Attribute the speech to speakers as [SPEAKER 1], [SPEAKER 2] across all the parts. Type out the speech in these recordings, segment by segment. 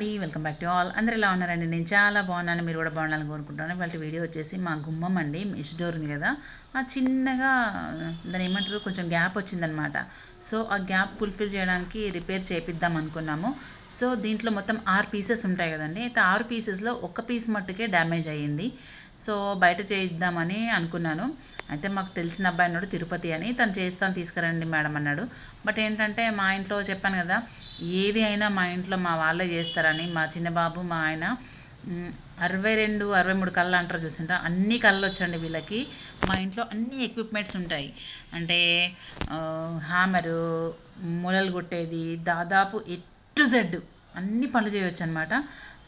[SPEAKER 1] అండి. Welcome back to all. అందరు ఎలా ఉన్నారండి? నేను చాలా బాగున్నాను. మీరు కూడా బాగుండాలని కోరుకుంటున్నాను. వాళ్ళ వీడియో వచ్చేసి మా గుమ్మం అండి. మిష్ డోర్ ఉంది కదా. ఆ చిన్నగా దాని ఏమంటారు? కొంచెం గ్యాప్ వచ్చిందనమాట. సో ఆ గ్యాప్ ఫుల్ఫిల్ చేయడానికి రిపేర్ చేపిద్దాం అనుకున్నాము. సో దీంట్లో మొత్తం ఆరు పీసెస్ ఉంటాయి కదండి. అయితే ఆరు పీసెస్లో ఒక పీస్ మట్టుకే డ్యామేజ్ అయ్యింది. సో బయట చేయిద్దామని అనుకున్నాను. అయితే మాకు తెలిసిన అబ్బాయి అన్నాడు తిరుపతి అని. తను చేస్తాను తీసుకురండి మేడం అన్నాడు. బట్ ఏంటంటే మా ఇంట్లో చెప్పాను కదా ఏది అయినా మా ఇంట్లో మా వాళ్ళే చేస్తారని. మా చిన్న బాబు మా ఆయన అరవై రెండు అరవై మూడు కళ్ళు అంటారు చూసిండ్రా? అన్ని కళ్ళు వచ్చండి వీళ్ళకి. మా ఇంట్లో అన్ని ఎక్విప్మెంట్స్ ఉంటాయి. అంటే హ్యామరు మూలలు కొట్టేది దాదాపు ఎట్ టు జెడ్ అన్ని పనులు చేయవచ్చు అనమాట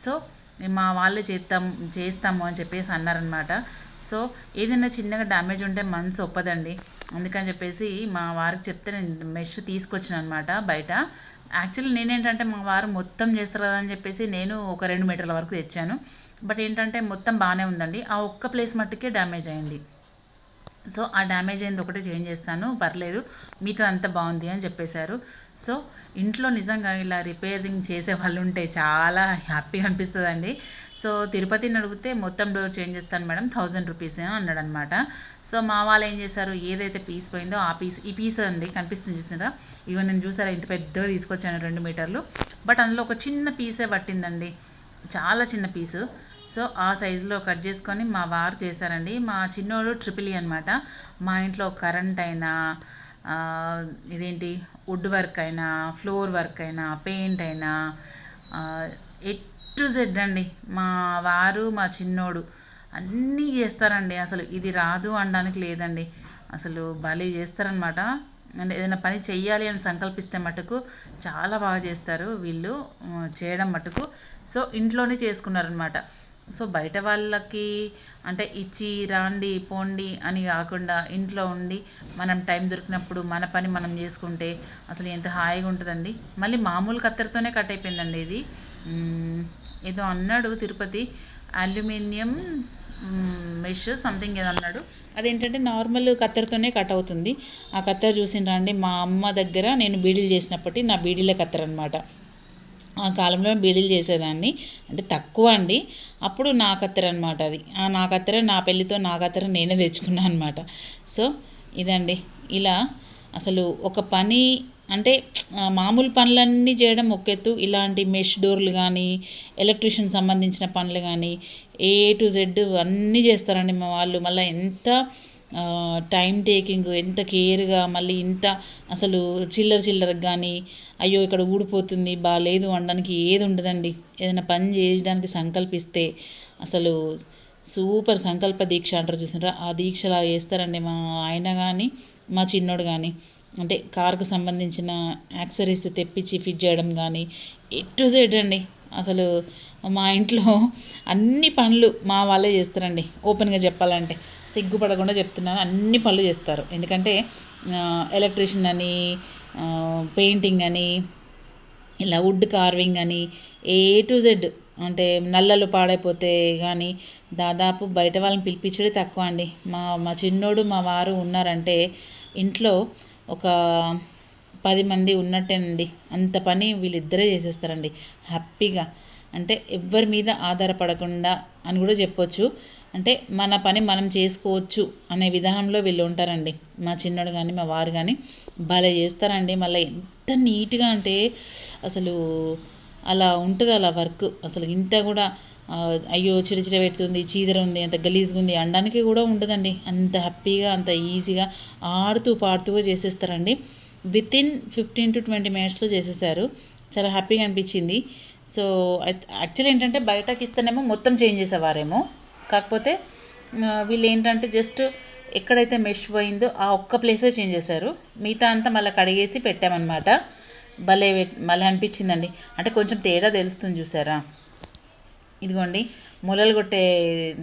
[SPEAKER 1] సో మా వాళ్ళే చేస్తాం చేస్తాము అని చెప్పేసి అన్నారనమాట సో ఏదైనా చిన్నగా డ్యామేజ్ ఉంటే మనసు ఒప్పదండి. అందుకని చెప్పేసి మా వారికి చెప్తే నేను మెష్ తీసుకొచ్చిన అనమాట బయట. యాక్చువల్లీ నేనేంటంటే మా వారు మొత్తం చేస్తారు కదా అని చెప్పేసి నేను ఒక రెండు మీటర్ల వరకు తెచ్చాను. బట్ ఏంటంటే మొత్తం బాగానే ఉందండి. ఆ ఒక్క ప్లేస్ మట్టుకే డ్యామేజ్ అయింది. సో ఆ డ్యామేజ్ అయింది ఒకటే చేంజ్ చేస్తాను. పర్లేదు మీతో అంతా బాగుంది అని చెప్పేశారు. సో ఇంట్లో నిజంగా ఇలా రిపేరింగ్ చేసే వాళ్ళు ఉంటే చాలా హ్యాపీగా అనిపిస్తుందండి. సో తిరుపతిని అడిగితే మొత్తం డోర్ చేంజ్ చేస్తాను మేడం థౌజండ్ రూపీస్ అన్నాడు అనమాట సో మా వాళ్ళు ఏం చేశారు ఏదైతే పీస్ పోయిందో ఆ పీస్ ఈ పీస్ అండి కనిపిస్తుంది చూసినారా? ఇవో నేను చూసారా ఇంత పెద్దగా తీసుకొచ్చాను రెండు మీటర్లు. బట్ అందులో ఒక చిన్న పీసే పట్టిందండి. చాలా చిన్న పీసు సో ఆ సైజులో కట్ చేసుకొని మా వారు చేశారండి. మా చిన్నోడు ట్రిపుల్ అనమాట మా ఇంట్లో కరెంట్ అయినా ఇదేంటి వుడ్ వర్క్ అయినా ఫ్లోర్ వర్క్ అయినా పెయింట్ అయినా ఎట్ టు జెడ్ అండి. మా వారు మా చిన్నోడు అన్నీ చేస్తారండి. అసలు ఇది రాదు అనడానికి లేదండి. అసలు భలే చేస్తారనమాట అంటే ఏదైనా పని చెయ్యాలి అని సంకల్పిస్తే మటుకు చాలా బాగా చేస్తారు వీళ్ళు చేయడం మటుకు. సో ఇంట్లోనే చేసుకున్నారనమాట సో బయట వాళ్ళకి అంటే ఇచ్చి రాండి పోండి అని కాకుండా ఇంట్లో ఉండి మనం టైం దొరికినప్పుడు మన పని మనం చేసుకుంటే అసలు ఎంత హాయిగా ఉంటుందండి. మళ్ళీ మామూలు కత్తెరతోనే కట్ అయిపోయిందండి ఇది. ఏదో అన్నాడు తిరుపతి. అల్యూమినియం మెష్ సంథింగ్ ఏదో అన్నాడు. అదేంటంటే నార్మల్ కత్తెరతోనే కట్ అవుతుంది. ఆ కత్తెర చూసిన రండి మా అమ్మ దగ్గర నేను బీడీలు చేసినప్పటి నా బీడీల కత్తెర అనమాట ఆ కాలంలో బీడీలు చేసేదాన్ని. అంటే తక్కువ అండి. అప్పుడు నా కత్తెర అనమాట అది. ఆ నా కత్తెర నా పెళ్ళితో నా కత్తెర నేనే తెచ్చుకున్నాను అనమాట సో ఇదండి. ఇలా అసలు ఒక పని అంటే మామూలు పనులన్నీ చేయడం ఒక ఎత్తు. ఇలాంటి మెష్ డోర్లు కానీ ఎలక్ట్రీషియన్ సంబంధించిన పనులు కానీ ఏ టు జెడ్ అన్నీ చేస్తారండి మా వాళ్ళు. మళ్ళీ ఎంత టైం టేకింగ్ ఎంత కేర్గా మళ్ళీ ఇంత అసలు చిల్లర చిల్లరకు కానీ అయ్యో ఇక్కడ ఊడిపోతుంది బాగాలేదు అనడానికి ఏది ఉండదండి. ఏదైనా పని చేయడానికి సంకల్పిస్తే అసలు సూపర్ సంకల్ప దీక్ష అంటారు చూసినారా? ఆ దీక్షలా చేస్తారండి మా ఆయన కానీ మా చిన్నోడు కానీ అంటే కార్కు సంబంధించిన యాక్సరీస్ తెప్పించి ఫిట్ చేయడం కానీ ఎటు సైడ్ అండి. అసలు మా ఇంట్లో అన్ని పనులు మా వాళ్ళే చేస్తారండి. ఓపెన్గా చెప్పాలంటే సిగ్గుపడకుండా చెప్తున్నాను అన్ని పనులు చేస్తారు. ఎందుకంటే ఎలక్ట్రీషియన్ అని పెయింటింగ్ అని ఇలా వుడ్ కార్వింగ్ అని ఏ టు జెడ్ అంటే నల్లలు పాడైపోతే కానీ దాదాపు బయట వాళ్ళని పిలిపించడే తక్కువ అండి. మా మా చిన్నోడు మా వారు ఉన్నారంటే ఇంట్లో ఒక పది మంది ఉన్నట్టేనండి. అంత పని వీళ్ళిద్దరే చేసేస్తారండి. హ్యాపీగా. అంటే ఎవ్వరి మీద ఆధారపడకుండా అని కూడా చెప్పొచ్చు. అంటే మన పని మనం చేసుకోవచ్చు అనే విధానంలో వీళ్ళు ఉంటారండి. మా చిన్నోడు కానీ మా వారు కానీ భలే చేస్తారండి. మళ్ళీ ఎంత నీట్గా అంటే అసలు అలా ఉంటుంది అలా వర్క్. అసలు ఇంత కూడా అయ్యో చిడిచిడ పెడుతుంది చీదర ఉంది అంత గలీజ్గా ఉంది అనడానికి కూడా ఉండదండి. అంత హ్యాపీగా అంత ఈజీగా ఆడుతూ పాడుతూ చేసేస్తారండి. With in fifteen to twenty మినిట్స్లో చేసేసారు. చాలా హ్యాపీగా అనిపించింది. సో యాక్చువల్లీ ఏంటంటే బయటకి ఇస్తేనేమో మొత్తం చేంజ్ చేసేవారేమో. కాకపోతే వీళ్ళు ఏంటంటే జస్ట్ ఎక్కడైతే మెష్ పోయిందో ఆ ఒక్క ప్లేసే చేంజ్ చేశారు. మిగతా అంతా మళ్ళీ కడిగేసి పెట్టామన్నమాట. భలే మళ్ళీ అనిపించిందండి. అంటే కొంచెం తేడా తెలుస్తుంది చూసారా? ఇదిగోండి మొలలు కొట్టే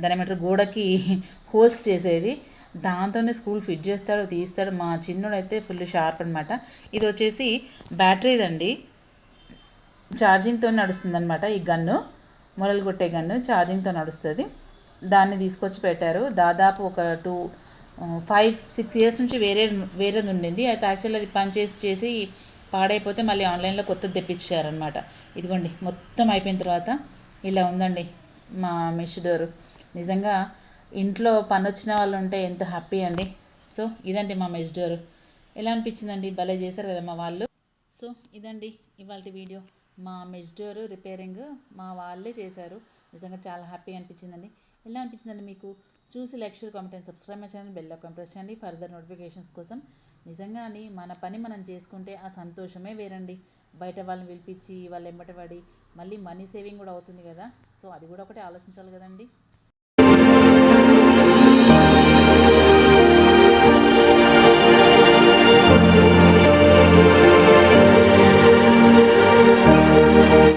[SPEAKER 1] దాని ఏమంటారు గోడకి హోల్స్ చేసేది. దాంతోనే స్కూల్ ఫిట్ చేస్తాడు తీస్తాడు. మా చిన్నోడు అయితే ఫుల్ షార్ప్ అనమాట ఇది వచ్చేసి బ్యాటరీదండి ఛార్జింగ్తో నడుస్తుంది అనమాట ఈ గన్ను. మొలలు కొట్టే గన్ను ఛార్జింగ్తో నడుస్తుంది. దాన్ని తీసుకొచ్చి పెట్టారు. దాదాపు ఒక టూ ఫైవ్ సిక్స్ ఇయర్స్ నుంచి వేరే వేరేది ఉండింది. అయితే యాక్చువల్ అది పని చేసి చేసి పాడైపోతే మళ్ళీ ఆన్లైన్లో కొత్తది తెప్పించారనమాట ఇదిగోండి మొత్తం అయిపోయిన తర్వాత ఇలా ఉందండి మా మెష్ డోర్. నిజంగా ఇంట్లో పని వచ్చిన వాళ్ళు ఉంటే ఎంత హ్యాపీ అండి. సో ఇదండి మా మెష్ డోర్. ఎలా అనిపించిందండి? భలే చేశారు కదా మా వాళ్ళు. సో ఇదండి ఇవాళ వీడియో. మా మెష్ డోర్ రిపేరింగ్ మా వాళ్ళే చేశారు. నిజంగా చాలా హ్యాపీ అనిపించిందండి. ఎలా అనిపించిందండి మీకు? చూసి like share comment and subscribe my channel bell icon press చేయండి. ఫర్దర్ నోటిఫికేషన్స్ కోసం నిజంగా అని మన పని మనం చేసుకుంటే ఆ సంతోషమే వేరండి. బయట వాళ్ళని పిలిపించి వాళ్ళు ఎంబట పడి మళ్ళీ మనీ సేవింగ్ కూడా అవుతుంది కదా. సో అది కూడా ఒకటి ఆలోచించాలి కదండి.